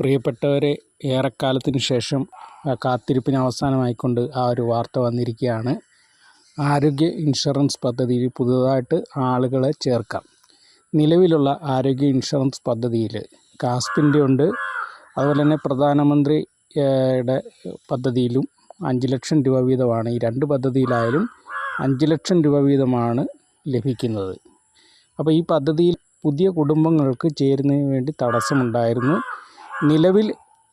പ്രിയപ്പെട്ടവരെ ഏറെക്കാലത്തിന് ശേഷം കാത്തിരിപ്പിന് അവസാനമായിക്കൊണ്ട് ആ ഒരു വാർത്ത വന്നിരിക്കുകയാണ്. ആരോഗ്യ ഇൻഷുറൻസ് പദ്ധതിയിൽ പുതുതായിട്ട് ആളുകളെ ചേർക്കാം. നിലവിലുള്ള ആരോഗ്യ ഇൻഷുറൻസ് പദ്ധതിയിൽ കാസ്പിന്റെ ഉണ്ട്. അതുപോലെ തന്നെ പ്രധാനമന്ത്രിയുടെ പദ്ധതിയിലും അഞ്ച് ലക്ഷം രൂപ വീതമാണ്. ഈ രണ്ട് പദ്ധതിയിലായാലും അഞ്ച് ലക്ഷം രൂപ വീതമാണ് ലഭിക്കുന്നത്. അപ്പോൾ ഈ പദ്ധതിയിൽ പുതിയ കുടുംബങ്ങൾക്ക് ചേരുന്നതിന് വേണ്ടി തടസ്സമുണ്ടായിരുന്നു. നിലവിൽ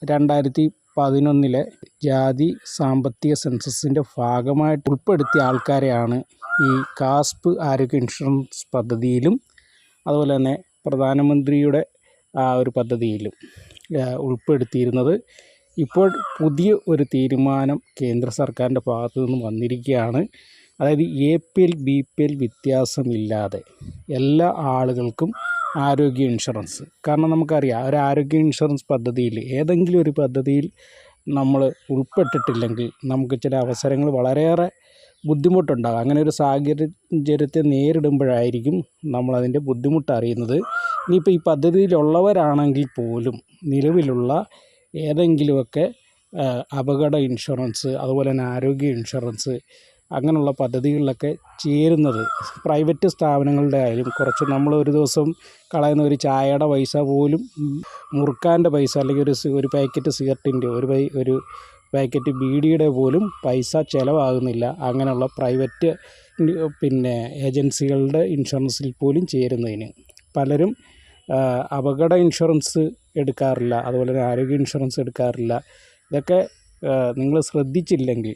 രണ്ടായിരത്തി പതിനൊന്നിലെ ജാതി സാമ്പത്തിക സെൻസസിന്റെ ഭാഗമായിട്ട് ഉൾപ്പെടുത്തിയ ആൾക്കാരെയാണ് ഈ കാസ്പ് ആരോഗ്യ ഇൻഷുറൻസ് പദ്ധതിയിലും അതുപോലെ തന്നെ പ്രധാനമന്ത്രിയുടെ ആ ഒരു പദ്ധതിയിലും ഉൾപ്പെടുത്തിയിരുന്നത്. ഇപ്പോൾ പുതിയ ഒരു തീരുമാനം കേന്ദ്ര സർക്കാരിന്റെ ഭാഗത്തു നിന്ന് വന്നിരിക്കുകയാണ്. അതായത് A P L B P L വ്യത്യാസമില്ലാതെ എല്ലാ ആളുകൾക്കും ആരോഗ്യ ഇൻഷുറൻസ്. കാരണം നമുക്കറിയാം ഒരു ആരോഗ്യ ഇൻഷുറൻസ് പദ്ധതിയിൽ ഏതെങ്കിലും ഒരു പദ്ധതിയിൽ നമ്മൾ ഉൾപ്പെട്ടിട്ടില്ലെങ്കിൽ നമുക്ക് ചില അവസരങ്ങൾ വളരെയേറെ ബുദ്ധിമുട്ടുണ്ടാകും. അങ്ങനെ ഒരു സാഹചര്യത്തെ നേരിടുമ്പോഴായിരിക്കും നമ്മളതിന്റെ ബുദ്ധിമുട്ട് അറിയുന്നത്. ഇനിയിപ്പോൾ ഈ പദ്ധതിയിലുള്ളവരാണെങ്കിൽ പോലും നിലവിലുള്ള ഏതെങ്കിലുമൊക്കെ അപകട ഇൻഷുറൻസ് അതുപോലെ തന്നെ ആരോഗ്യ ഇൻഷുറൻസ് അങ്ങനെയുള്ള പദ്ധതികളിലൊക്കെ ചേരുന്നത്. പ്രൈവറ്റ് സ്ഥാപനങ്ങളുടെ ആയാലും കുറച്ച് നമ്മൾ ഒരു ദിവസം കളയുന്ന ഒരു ചായയുടെ പൈസ പോലും മുറുക്കാന്റെ പൈസ അല്ലെങ്കിൽ ഒരു ഒരു പാക്കറ്റ് സിഗരറ്റിന്റെ ഒരു പൈ ഒരു പാക്കറ്റ് ബീഡിയുടെ പോലും പൈസ ചിലവാകുന്നില്ല. അങ്ങനെയുള്ള പ്രൈവറ്റ് പിന്നെ ഏജൻസികളുടെ ഇൻഷുറൻസിൽ പോലും ചേരുന്നതിന്. പലരും അപകട ഇൻഷുറൻസ് എടുക്കാറില്ല. അതുപോലെ തന്നെ ആരോഗ്യ ഇൻഷുറൻസ് എടുക്കാറില്ല. ഇതൊക്കെ നിങ്ങൾ ശ്രദ്ധിച്ചില്ലെങ്കിൽ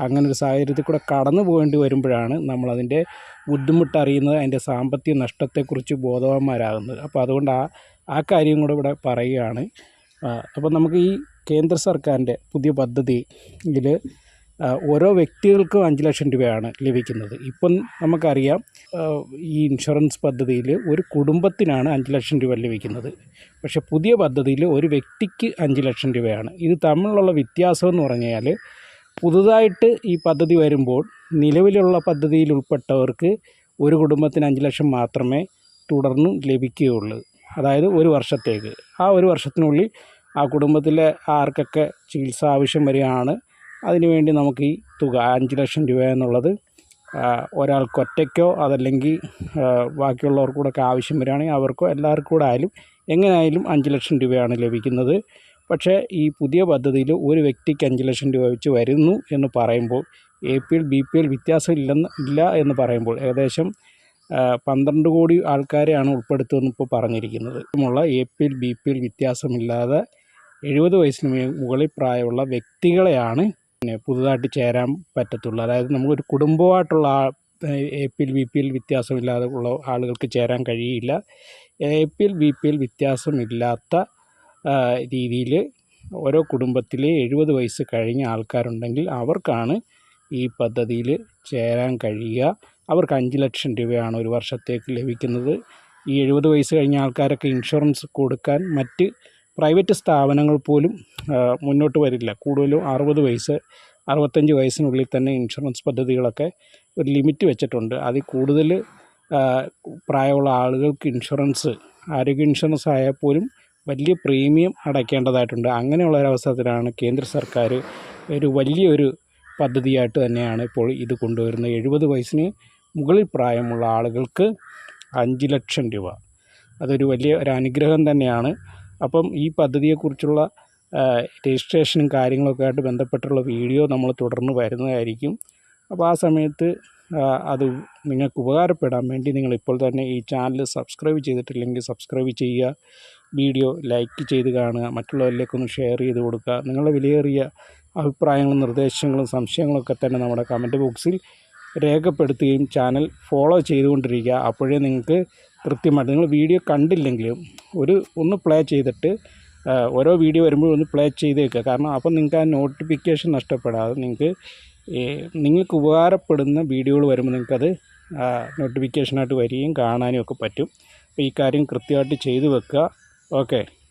അങ്ങനെ ഒരു സാഹചര്യത്തിൽ കൂടെ കടന്നു പോകേണ്ടി വരുമ്പോഴാണ് നമ്മളതിന്റെ ബുദ്ധിമുട്ടറിയുന്നത് അതിന്റെ സാമ്പത്തിക നഷ്ടത്തെക്കുറിച്ച് ബോധവാന്മാരാകുന്നത്. അപ്പോൾ അതുകൊണ്ട് ആ ആ കാര്യം കൂടെ ഇവിടെ പറയുകയാണ്. അപ്പോൾ നമുക്ക് ഈ കേന്ദ്ര സർക്കാരിന്റെ പുതിയ പദ്ധതി ഇതിൽ ഓരോ വ്യക്തികൾക്കും അഞ്ച് ലക്ഷം രൂപയാണ് ലഭിക്കുന്നത്. ഇപ്പം നമുക്കറിയാം ഈ ഇൻഷുറൻസ് പദ്ധതിയിൽ ഒരു കുടുംബത്തിനാണ് അഞ്ച് ലക്ഷം രൂപ ലഭിക്കുന്നത്. പക്ഷേ പുതിയ പദ്ധതിയിൽ ഒരു വ്യക്തിക്ക് അഞ്ച് ലക്ഷം രൂപയാണ്. ഇത് തമ്മിലുള്ള വ്യത്യാസം എന്ന് പറഞ്ഞാൽ പുതുതായിട്ട് ഈ പദ്ധതി വരുമ്പോൾ നിലവിലുള്ള പദ്ധതിയിൽ ഉൾപ്പെട്ടവർക്ക് ഒരു കുടുംബത്തിന് അഞ്ച് ലക്ഷം മാത്രമേ തുടർന്നും ലഭിക്കുകയുള്ളൂ. അതായത് ഒരു വർഷത്തേക്ക്. ആ ഒരു വർഷത്തിനുള്ളിൽ ആ കുടുംബത്തിലെ ആർക്കൊക്കെ ചികിത്സ ആവശ്യം വരികയാണ്. അതിനുവേണ്ടി നമുക്ക് ഈ തുക അഞ്ച് ലക്ഷം രൂപ എന്നുള്ളത് ഒരാൾക്ക് ഒറ്റയ്ക്കോ അതല്ലെങ്കിൽ ബാക്കിയുള്ളവർക്ക് കൂടെ ഒക്കെ ആവശ്യം വരികയാണെങ്കിൽ അവർക്കോ എല്ലാവർക്കും കൂടെ ആയാലും എങ്ങനെയായാലും അഞ്ച് ലക്ഷം രൂപയാണ് ലഭിക്കുന്നത്. പക്ഷേ ഈ പുതിയ പദ്ധതിയിൽ ഒരു വ്യക്തിക്ക് അഞ്ച് ലക്ഷം രൂപ വെച്ച് വരുന്നു എന്ന് പറയുമ്പോൾ A P L B P L വ്യത്യാസം ഇല്ലെന്ന് ഇല്ല എന്ന് പറയുമ്പോൾ ഏകദേശം പന്ത്രണ്ട് കോടി ആൾക്കാരെയാണ് ഉൾപ്പെടുത്തുമെന്ന് ഇപ്പോൾ പറഞ്ഞിരിക്കുന്നത്. ഉള്ള A P L B P L വ്യത്യാസമില്ലാതെ എഴുപത് വയസ്സിന് മുകളിൽ പ്രായമുള്ള വ്യക്തികളെയാണ് പിന്നെ പുതുതായിട്ട് ചേരാൻ പറ്റത്തുള്ളൂ. അതായത് നമുക്കൊരു കുടുംബമായിട്ടുള്ള A P L B P L വ്യത്യാസമില്ലാതെ ഉള്ള ആളുകൾക്ക് ചേരാൻ കഴിയില്ല. A P L B P L വ്യത്യാസമില്ലാത്ത രീതിയിൽ ഓരോ കുടുംബത്തിലെ എഴുപത് വയസ്സ് കഴിഞ്ഞ ആൾക്കാരുണ്ടെങ്കിൽ അവർക്കാണ് ഈ പദ്ധതിയിൽ ചേരാൻ കഴിയുക. അവർക്ക് അഞ്ച് ലക്ഷം രൂപയാണ് ഒരു വർഷത്തേക്ക് ലഭിക്കുന്നത്. ഈ എഴുപത് വയസ്സ് കഴിഞ്ഞ ആൾക്കാരൊക്കെ ഇൻഷുറൻസ് കൊടുക്കാൻ മറ്റ് പ്രൈവറ്റ് സ്ഥാപനങ്ങൾ പോലും മുന്നോട്ട് വരില്ല. കൂടുതലും അറുപത് വയസ്സ് അറുപത്തഞ്ച് വയസ്സിനുള്ളിൽ തന്നെ ഇൻഷുറൻസ് പദ്ധതികളൊക്കെ ഒരു ലിമിറ്റ് വെച്ചിട്ടുണ്ട്. അതിൽ കൂടുതൽ പ്രായമുള്ള ആളുകൾക്ക് ഇൻഷുറൻസ് ആരോഗ്യ ഇൻഷുറൻസ് ആയാൽ പോലും വലിയ പ്രീമിയം അടയ്ക്കേണ്ടതായിട്ടുണ്ട്. അങ്ങനെയുള്ള ഒരവസരത്തിലാണ് കേന്ദ്ര സർക്കാർ ഒരു വലിയൊരു പദ്ധതിയായിട്ട് തന്നെയാണ് ഇപ്പോൾ ഇത് കൊണ്ടുവരുന്നത്. എഴുപത് വയസ്സിന് മുകളിൽ പ്രായമുള്ള ആളുകൾക്ക് അഞ്ച് ലക്ഷം രൂപ. അതൊരു വലിയ ഒരു അനുഗ്രഹം തന്നെയാണ്. അപ്പം ഈ പദ്ധതിയെക്കുറിച്ചുള്ള രജിസ്ട്രേഷനും കാര്യങ്ങളൊക്കെ ആയിട്ട് ബന്ധപ്പെട്ടുള്ള വീഡിയോ നമ്മൾ തുടർന്ന് വരുന്നതായിരിക്കും. അപ്പോൾ ആ സമയത്ത് അത് നിങ്ങൾക്ക് ഉപകാരപ്പെടാൻ വേണ്ടി നിങ്ങൾ ഇപ്പോൾ തന്നെ ഈ ചാനൽ സബ്സ്ക്രൈബ് ചെയ്തിട്ടില്ലെങ്കിൽ സബ്സ്ക്രൈബ് ചെയ്യുക. വീഡിയോ ലൈക്ക് ചെയ്ത് കാണുക. മറ്റുള്ളവരിലേക്കൊന്ന് ഷെയർ ചെയ്ത് കൊടുക്കുക. നിങ്ങളുടെ വിലയേറിയ അഭിപ്രായങ്ങളും നിർദ്ദേശങ്ങളും സംശയങ്ങളൊക്കെ തന്നെ നമ്മുടെ കമന്റ് ബോക്സിൽ രേഖപ്പെടുത്തുകയും ചാനൽ ഫോളോ ചെയ്തുകൊണ്ടിരിക്കുക. അപ്പോഴേ നിങ്ങൾക്ക് കൃത്യമായിട്ട് നിങ്ങൾ വീഡിയോ കണ്ടില്ലെങ്കിലും ഒരു ഒന്ന് പ്ലേ ചെയ്തിട്ട് ഓരോ വീഡിയോ വരുമ്പോഴും ഒന്ന് പ്ലേ ചെയ്തേക്കുക കാരണം അപ്പം നിങ്ങൾക്ക് ആ നോട്ടിഫിക്കേഷൻ നഷ്ടപ്പെടാതെ നിങ്ങൾക്ക് നിങ്ങൾക്ക് ഉപകാരപ്പെടുന്ന വീഡിയോകൾ വരുമ്പോൾ നിങ്ങൾക്കത് നോട്ടിഫിക്കേഷനായിട്ട് വരികയും കാണാനും ഒക്കെ പറ്റും. അപ്പോൾ ഈ കാര്യം കൃത്യമായിട്ട് ചെയ്തു വെക്കുക. ഓക്കെ.